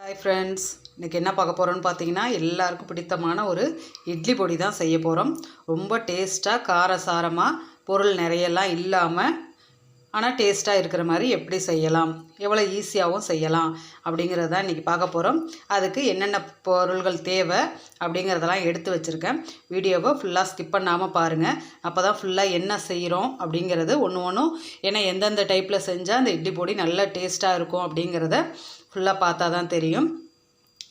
Hi friends இன்றைக்கி என்ன பார்க்க போகிறோன்னு பார்த்தீங்கன்னா எல்லாருக்கும் பிடித்தமான ஒரு இட்லி பொடி தான் செய்ய போகிறோம் ரொம்ப டேஸ்ட்டாக காரசாரமாக பொருள் நிறையெல்லாம் இல்லாமல் ஆனால் டேஸ்ட்டாக இருக்கிற மாதிரி எப்படி செய்யலாம்? எவ்வளோ ஈஸியாகவும் செய்யலாம் அப்படிங்கிறத தான் இன்றைக்கி பார்க்க போகிறோம் அதுக்கு என்னென்ன பொருள்கள் தேவை அப்படிங்கிறதெல்லாம் எடுத்து வச்சுருக்கேன். வீடியோவை ஃபுல்லாக ஸ்கிப் பண்ணாமல் பாருங்கள் அப்போ தான் ஃபுல்லாக என்ன செய்கிறோம் அப்படிங்கிறது ஒன்று ஒன்றும் ஏன்னா எந்தெந்த டைப்பில் செஞ்சால் அந்த இட்லி பொடி நல்லா டேஸ்ட்டாக இருக்கும் அப்படிங்கிறத ஃபுல்லாக பார்த்தா தான் தெரியும்.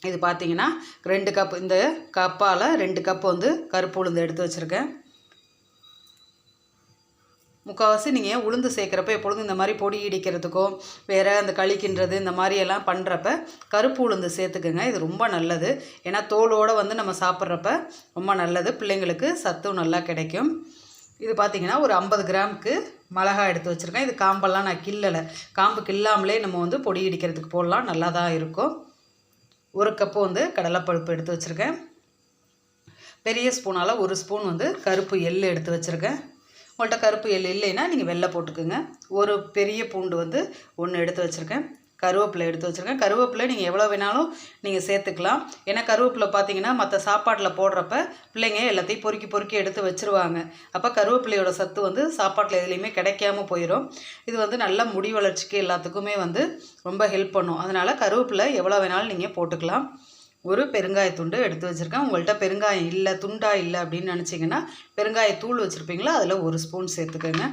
இது பார்த்தீங்கன்னா ரெண்டு கப் இந்த கப்பால் ரெண்டு கப் வந்து கருப்பு உளுந்து எடுத்து வச்சுருக்கேன். முக்கால்வாசி நீங்கள் உளுந்து சேர்க்குறப்ப எப்பொழுதும் இந்த மாதிரி பொடி இடிக்கிறதுக்கோ வேறு அந்த கழிக்கின்றது இந்த மாதிரி எல்லாம் பண்ணுறப்ப கருப்பு உளுந்து சேர்த்துக்குங்க. இது ரொம்ப நல்லது. ஏன்னா தோலோடு வந்து நம்ம சாப்பிட்றப்ப ரொம்ப நல்லது. பிள்ளைங்களுக்கு சத்தும் நல்லா கிடைக்கும். இது பார்த்திங்கன்னா ஒரு ஐம்பது கிராமுக்கு மிளகா எடுத்து வச்சுருக்கேன். இது காம்பெல்லாம் நான் கிள்ளலை. காம்பு கில்லாமலே நம்ம வந்து பொடி இடிக்கிறதுக்கு போடலாம். நல்லா தான் இருக்கும். ஒரு கப்பு வந்து கடலைப்பருப்பு எடுத்து வச்சுருக்கேன். பெரிய ஸ்பூனால் ஒரு ஸ்பூன் வந்து கருப்பு எள் எடுத்து வச்சுருக்கேன். உங்கள்கிட்ட கருப்பு எள் இல்லைன்னா நீங்கள் வெள்ளை போட்டுக்கோங்க. ஒரு பெரிய பூண்டு வந்து ஒன்று எடுத்து வச்சுருக்கேன். கருவேப்பிலை எடுத்து வச்சுருக்கேன். கருவேப்பிலை நீங்கள் எவ்வளோ வேணாலும் நீங்கள் சேர்த்துக்கலாம். ஏன்னா கருவேப்பிலை பார்த்தீங்கன்னா மற்ற சாப்பாட்டில் போடுறப்ப பிள்ளைங்க எல்லாத்தையும் பொறுக்கி பொறுக்கி எடுத்து வச்சுருவாங்க. அப்போ கருவேப்பிலையோட சத்து வந்து சாப்பாட்டில் எதுலேயுமே கிடைக்காம போயிடும் இது வந்து நல்ல முடி வளர்ச்சிக்கு எல்லாத்துக்குமே வந்து ரொம்ப ஹெல்ப் பண்ணும். அதனால் கருவேப்பிலை எவ்வளோ வேணாலும் நீங்கள் போட்டுக்கலாம். ஒரு பெருங்காயத்துண்டு எடுத்து வச்சுருக்கேன். உங்கள்கிட்ட பெருங்காயம் இல்லை துண்டா இல்லை அப்படின்னு நினச்சிங்கன்னா பெருங்காய தூள் வச்சுருப்பீங்களா? அதில் ஒரு ஸ்பூன் சேர்த்துக்கோங்க.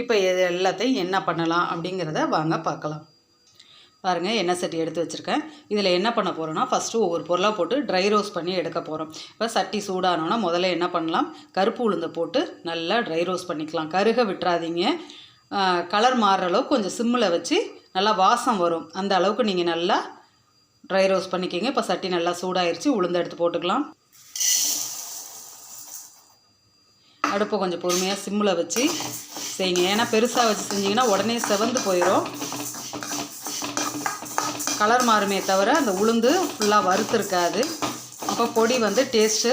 இப்போ இது எல்லாத்தையும் என்ன பண்ணலாம் அப்படிங்கிறத வாங்க பார்க்கலாம். பாருங்கள் எண்ணெய் சட்டி எடுத்து வச்சுருக்கேன். இதில் என்ன பண்ண போகிறோன்னா ஃபஸ்ட்டு ஒவ்வொரு பொருளாக போட்டு ட்ரை ரோஸ்ட் பண்ணி எடுக்க போகிறோம் இப்போ சட்டி சூடானோன்னா முதல்ல என்ன பண்ணலாம்? கருப்பு உளுந்தை போட்டு நல்லா ட்ரை ரோஸ்ட் பண்ணிக்கலாம். கருக விட்டுறாதீங்க. கலர் மாறுற அளவுக்கு கொஞ்சம் சிம்மில் வச்சு நல்லா வாசம் வரும். அந்த அளவுக்கு நீங்கள் நல்லா ட்ரை ரோஸ்ட் பண்ணிக்கோங்க. இப்போ சட்டி நல்லா சூடாயிருச்சு. உளுந்து எடுத்து போட்டுக்கலாம். அடுப்பை கொஞ்சம் பொறுமையாக சிம்மில் வச்சு செய்யுங்க. ஏன்னா பெருசாக வச்சு செஞ்சிங்கன்னா உடனே செவந்து போயிடும் கலர் மாறுமே தவிர அந்த உளுந்து ஃபுல்லாக வறுத்துருக்காது. அப்போ பொடி வந்து டேஸ்ட்டு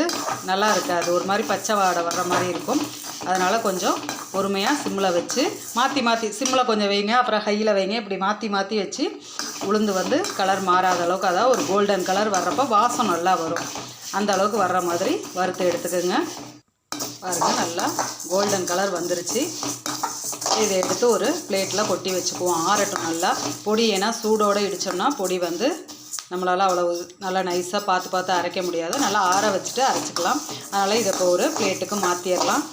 நல்லா இருக்காது. ஒரு மாதிரி பச்சை வாடை வர்ற மாதிரி இருக்கும். அதனால் கொஞ்சம் பொறுமையாக சிம்மில் வச்சு மாற்றி மாற்றி சிம்மில் கொஞ்சம் வைங்க அப்புறம் ஹையில் வைங்க இப்படி மாற்றி மாற்றி வச்சு உளுந்து வந்து கலர் மாறாத அளவுக்கு அதாவது ஒரு கோல்டன் கலர் வர்றப்போ வாசம் நல்லா வரும். அந்த அளவுக்கு வர்ற மாதிரி வறுத்து எடுத்துக்கோங்க. பாருங்கள் நல்லா கோல்டன் கலர் வந்துருச்சு. இதை எடுத்து ஒரு பிளேட்டில் கொட்டி வச்சுக்குவோம். ஆறட்டும் நல்லா. பொடி ஏன்னா சூடோடு இடித்தோம்னா பொடி வந்து நம்மளால் அவ்வளோ நல்லா நைஸாக பார்த்து பார்த்து அரைக்க முடியாது. நல்லா ஆற வச்சுட்டு அரைச்சிக்கலாம். அதனால் இதை இப்போ ஒரு பிளேட்டுக்கு மாற்றிடலாம்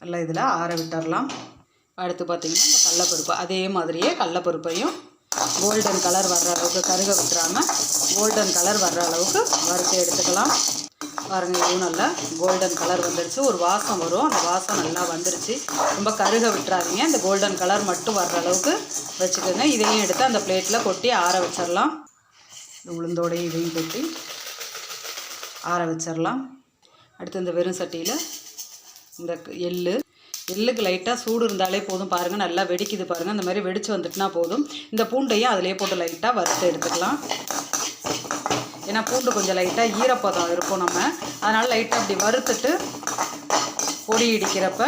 நல்லா இதில் ஆற விட்டுறலாம். அடுத்து பார்த்திங்கன்னா இந்த கடலப்பருப்பு. அதே மாதிரியே கடலப்பருப்பையும் கோல்டன் கலர் வர்ற அளவுக்கு கருக விட்டுறாமல் கோல்டன் கலர் வர்ற அளவுக்கு வறுத்து எடுத்துக்கலாம். பாருங்கள் இதுவும் நல்லா கோல்டன் கலர் வந்துடுச்சு ஒரு வாசம் வரும். அந்த வாசம் நல்லா வந்துருச்சு. ரொம்ப கருக விட்டுறாதீங்க. இந்த கோல்டன் கலர் மட்டும் வர்ற அளவுக்கு வச்சுக்கோங்க. இதையும் எடுத்து அந்த பிளேட்டில் கொட்டி ஆற வச்சிடலாம் இந்த உளுந்தோடையும் இதையும் கொட்டி ஆற வச்சிடலாம் அடுத்து இந்த வெறும் சட்டியில் இந்த எள்ளு. எள்ளுக்கு லைட்டாக சூடு இருந்தாலே போதும். பாருங்கள் நல்லா வெடிக்குது பாருங்கள் அந்த மாதிரி வெடித்து வந்துட்டுனா போதும். இந்த பூண்டையும் அதிலே போட்டு லைட்டாக வறுத்து எடுத்துக்கலாம். ஏன்னா பூண்டு கொஞ்சம் லைட்டாக ஈரப்பதம் இருக்கும் நம்ம. அதனால் லைட்டாக அப்படி வறுத்துட்டு பொடி இடிக்கிறப்ப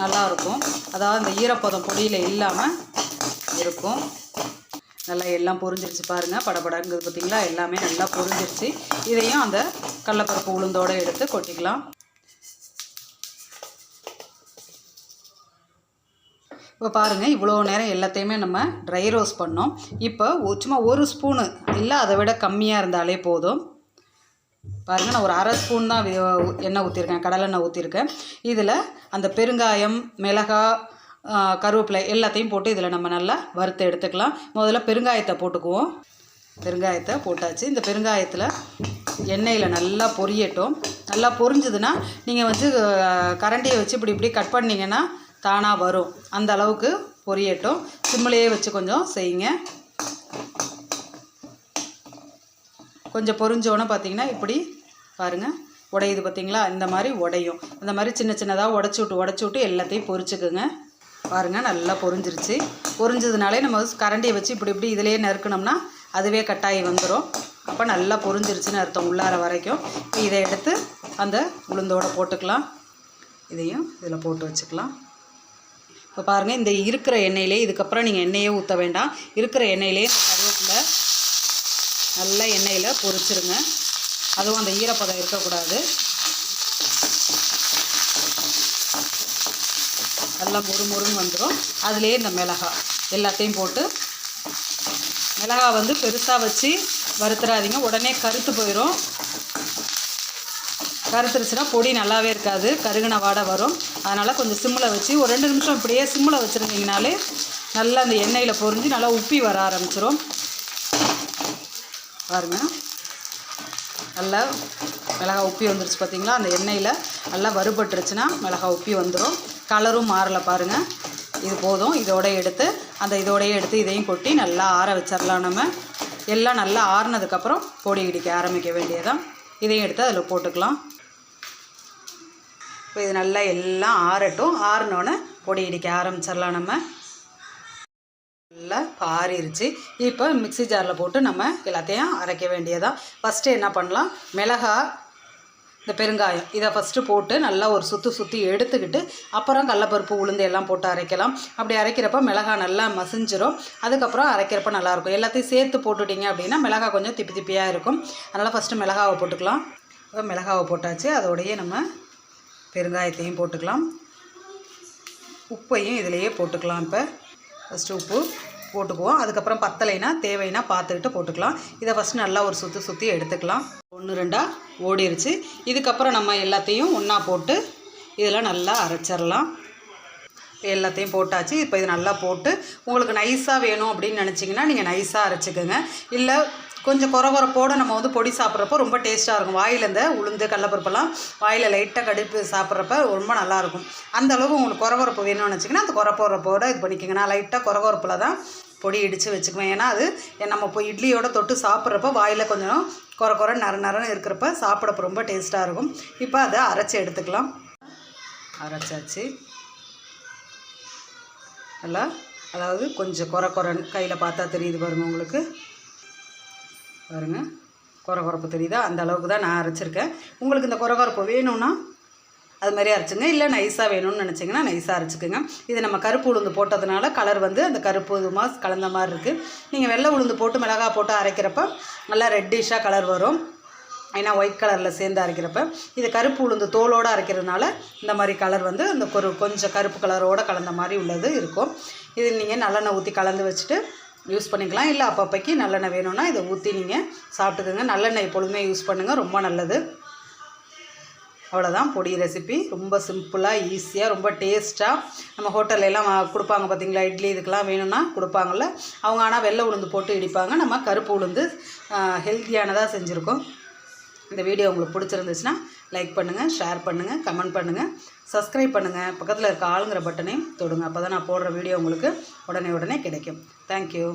நல்லாயிருக்கும் அதாவது இந்த ஈரப்பதம் பொடியில் இல்லாமல் இருக்கும். நல்லா எல்லாம் பொரிஞ்சிருச்சு பாருங்கள் படபடங்கிறது பார்த்தீங்களா எல்லாமே நல்லா பொரிஞ்சிருச்சு. இதையும் அந்த கடலப்பருப்பு உளுந்தோடு எடுத்து கொட்டிக்கலாம். இப்போ பாருங்கள் இவ்வளோ நேரம் எல்லாத்தையுமே நம்ம ட்ரை ரோஸ்ட் பண்ணோம். இப்போ சும்மா ஒரு ஸ்பூனு இல்லை அதை விட கம்மியாக இருந்தாலே போதும். பாருங்கள் நான் ஒரு அரை ஸ்பூன் தான் எண்ணெய் ஊற்றிருக்கேன் கடலெண்ணெய் ஊற்றிருக்கேன் இதில் அந்த பெருங்காயம் மிளகாய் கருவேப்பிலை எல்லாத்தையும் போட்டு இதில் நம்ம நல்லா வறுத்து எடுத்துக்கலாம். முதல்ல பெருங்காயத்தை போட்டுக்குவோம். பெருங்காயத்தை போட்டாச்சு. இந்த பெருங்காயத்தில் எண்ணெயில் நல்லா பொரியட்டும். நல்லா பொரிஞ்சுதுன்னா நீங்கள் வந்து கரண்டியை வச்சு இப்படி இப்படி கட் பண்ணிங்கன்னா தானாக வரும். அந்த அளவுக்கு பொரியட்டும். சிம்மிலேயே வச்சு கொஞ்சம் செய்யுங்க. கொஞ்சம் பொரிஞ்சோன்னு பார்த்தீங்கன்னா இப்படி பாருங்கள் உடையுது பார்த்தீங்களா இந்த மாதிரி உடையும். இந்த மாதிரி சின்ன சின்னதாக உடச்சி விட்டு உடச்சி விட்டு எல்லாத்தையும் பொரிச்சுக்குங்க. பாருங்கள் நல்லா பொரிஞ்சிருச்சு. பொரிஞ்சதுனாலே நம்ம கரண்டியை வச்சு இப்படி இப்படி இதிலேயே நறுக்கணும்னா அதுவே கட்டாயி வந்துடும் அப்போ நல்லா பொரிஞ்சிருச்சுன்னு அர்த்தம் உள்ளார வரைக்கும். இப்போ இதை எடுத்து அந்த உளுந்தோடு போட்டுக்கலாம். இதையும் இதில் போட்டு வச்சுக்கலாம். இப்போ பாருங்கள் இந்த இருக்கிற எண்ணெயிலே இதுக்கப்புறம் நீங்கள் எண்ணெயே ஊற்ற வேண்டாம். இருக்கிற எண்ணெயிலே இந்த கருவேப்பிலை நல்ல எண்ணெயில் பொரிச்சிருங்க. அதுவும் அந்த ஈரப்பதம் இருக்கக்கூடாது. நல்லா மொறு மொறுன்னு வந்துடும் அதுலேயே இந்த மிளகாய் எல்லாத்தையும் போட்டு மிளகாய் வந்து பெருசாக வச்சு வறுத்துறாதீங்க. உடனே கருத்து போயிடும் கருத்துருச்சுன்னா பொடி நல்லாவே இருக்காது. கருகின வாடை வரும். அதனால் கொஞ்சம் சிம்மில் வச்சு ஒரு ரெண்டு நிமிஷம் இப்படியே சிம்மில் வச்சுருந்தீங்கனாலே நல்லா அந்த எண்ணெயில் பொரிஞ்சு நல்லா உப்பி வர ஆரம்பிச்சிடும் பாருங்கள் நல்லா மிளகாய் உப்பி வந்துருச்சு பார்த்தீங்களா அந்த எண்ணெயில் நல்லா வறுபட்டுருச்சுன்னா மிளகாய் உப்பி வந்துடும் கலரும் மாறலை பாருங்கள் இது போதும். இதோட எடுத்து அந்த இதோடையே எடுத்து இதையும் கொட்டி நல்லா ஆற வச்சிடலாம் நம்ம. எல்லாம் நல்லா ஆறுனதுக்கப்புறம் பொடி இடிக்க ஆரம்பிக்க வேண்டியதான் இதையும் எடுத்து அதில் போட்டுக்கலாம். இப்போ இது நல்லா எல்லாம் ஆறட்டும். ஆறினோன்னே பொடி இடிக்க ஆரம்பிச்சிடலாம் நம்ம. நல்லா பாரிருச்சு இப்போ மிக்ஸி ஜாரில் போட்டு நம்ம எல்லாத்தையும் அரைக்க வேண்டியதான் ஃபஸ்ட்டு என்ன பண்ணலாம்? மிளகாய் இந்த பெருங்காயம். இதை ஃபஸ்ட்டு போட்டு நல்லா ஒரு சுற்றி சுற்றி எடுத்துக்கிட்டு அப்புறம் கடலப்பருப்பு உளுந்து எல்லாம் போட்டு அரைக்கலாம். அப்படி அரைக்கிறப்ப மிளகாய் நல்லா மசிஞ்சிரும். அதுக்கப்புறம் அரைக்கிறப்ப நல்லாயிருக்கும். எல்லாத்தையும் சேர்த்து போட்டுட்டிங்க அப்படின்னா மிளகாய் கொஞ்சம் திப்பி திப்பியாக இருக்கும். அதனால் ஃபஸ்ட்டு மிளகாவை போட்டுக்கலாம். இப்போ மிளகாவை போட்டாச்சு. அதோடையே நம்ம பெருங்காயத்தையும் போட்டுக்கலாம். உப்பையும் இதிலையே போட்டுக்கலாம் இப்போ. ஃபஸ்ட்டு உப்பு போட்டுக்குவோம். அதுக்கப்புறம் பத்தலைனா தேவைன்னா பார்த்துக்கிட்டு போட்டுக்கலாம். இதை ஃபஸ்ட் நல்லா ஒரு சுற்றி சுற்றி எடுத்துக்கலாம். ஒன்று ரெண்டாக ஓடிருச்சு. இதுக்கப்புறம் நம்ம எல்லாத்தையும் ஒன்றா போட்டு இதெல்லாம் நல்லா அரைச்சிடலாம் எல்லாத்தையும் போட்டாச்சு. இப்போ இது நல்லா போட்டு உங்களுக்கு நைஸாக வேணும் அப்படின்னு நினச்சிங்கன்னா நீங்கள் நைஸாக அரைச்சிக்கோங்க. இல்லை கொஞ்சம் குறகுறப்போடு நம்ம வந்து பொடி சாப்பிட்றப்போ ரொம்ப டேஸ்ட்டாக இருக்கும். வாயில் இந்த உளுந்து கடலப்பருப்பெல்லாம் வாயில் லைட்டாக கடுப்பு சாப்பிட்றப்ப ரொம்ப நல்லாயிருக்கும் அந்த அளவுக்கு உங்களுக்கு குறகுறப்பு வேணும்னு நினச்சிங்கன்னா அந்த குறை இது பண்ணிக்கோங்க. நான் லைட்டாக குறகுறப்பில் தான் பொடி இடித்து வச்சுக்குவேன். ஏன்னா அது நம்ம இப்போ இட்லியோட தொட்டு சாப்பிட்றப்ப வாயில் கொஞ்சம் குறை குறை நர நரன்னு இருக்கிறப்ப சாப்பிடப்ப ரொம்ப டேஸ்ட்டாக இருக்கும். இப்போ அதை அரைச்சி எடுத்துக்கலாம். அரைச்சாச்சு. நல்லா அதாவது கொஞ்சம் குறை குறைன்னு கையில் பார்த்தா தெரியுது பாருங்கள் உங்களுக்கு. பாருங்க. குறை குறப்பு தெரியுதா? அந்த அளவுக்கு தான் நான் அரைச்சிருக்கேன். உங்களுக்கு இந்த குறை குறப்பு வேணும்னா அது மாதிரி அரைச்சிங்க. இல்லை நைஸாக வேணும்னு நினச்சிங்கன்னா நைஸாக அரைச்சிக்கோங்க. இது நம்ம கருப்பு உளுந்து போட்டதுனால கலர் வந்து அந்த கருப்பு இதுமாக கலந்த மாதிரி இருக்குது நீங்கள் வெள்ளை உளுந்து போட்டு மிளகாய் போட்டு அரைக்கிறப்ப நல்லா ரெட்டிஷாக கலர் வரும். ஏன்னா ஒயிட் கலரில் சேர்ந்து அரைக்கிறப்ப. இது கருப்பு உளுந்து தோலோடு அரைக்கிறதுனால இந்த மாதிரி கலர் வந்து அந்த ஒரு கொஞ்சம் கருப்பு கலரோடு கலந்த மாதிரி உள்ளது இருக்கும். இது நீங்கள் நல்லெண்ணெய் ஊற்றி கலந்து வச்சுட்டு யூஸ் பண்ணிக்கலாம். இல்லை அப்பப்பைக்கு நல்லெண்ணெய் வேணும்னா இதை ஊற்றி நீங்கள் சாப்பிட்டுக்கோங்க. நல்லெண்ணெய் எப்பொழுதுமே யூஸ் பண்ணுங்கள் ரொம்ப நல்லது. அவ்வளோதான் பொடி ரெசிபி ரொம்ப சிம்பிளாக ஈஸியாக ரொம்ப டேஸ்ட்டாக நம்ம ஹோட்டல்லாம் கொடுப்பாங்க பார்த்தீங்களா இட்லி இதுக்கெல்லாம் வேணும்னா கொடுப்பாங்கள்ல அவங்க ஆனால் வெள்ளை உளுந்து போட்டு இடிப்பாங்க. நம்ம கருப்பு உளுந்து ஹெல்த்தியானதாக செஞ்சுருக்கோம். இந்த வீடியோ உங்களுக்கு பிடிச்சிருந்துச்சுன்னா லைக் பண்ணுங்கள் ஷேர் பண்ணுங்கள் கமெண்ட் பண்ணுங்கள் சப்ஸ்கிரைப் பண்ணுங்கள் பக்கத்தில் இருக்க ஆளுங்கிற பட்டனையும் தொடுங்க. அப்போ தான் நான் போடுற வீடியோ உங்களுக்கு உடனே உடனே கிடைக்கும். தேங்க்யூ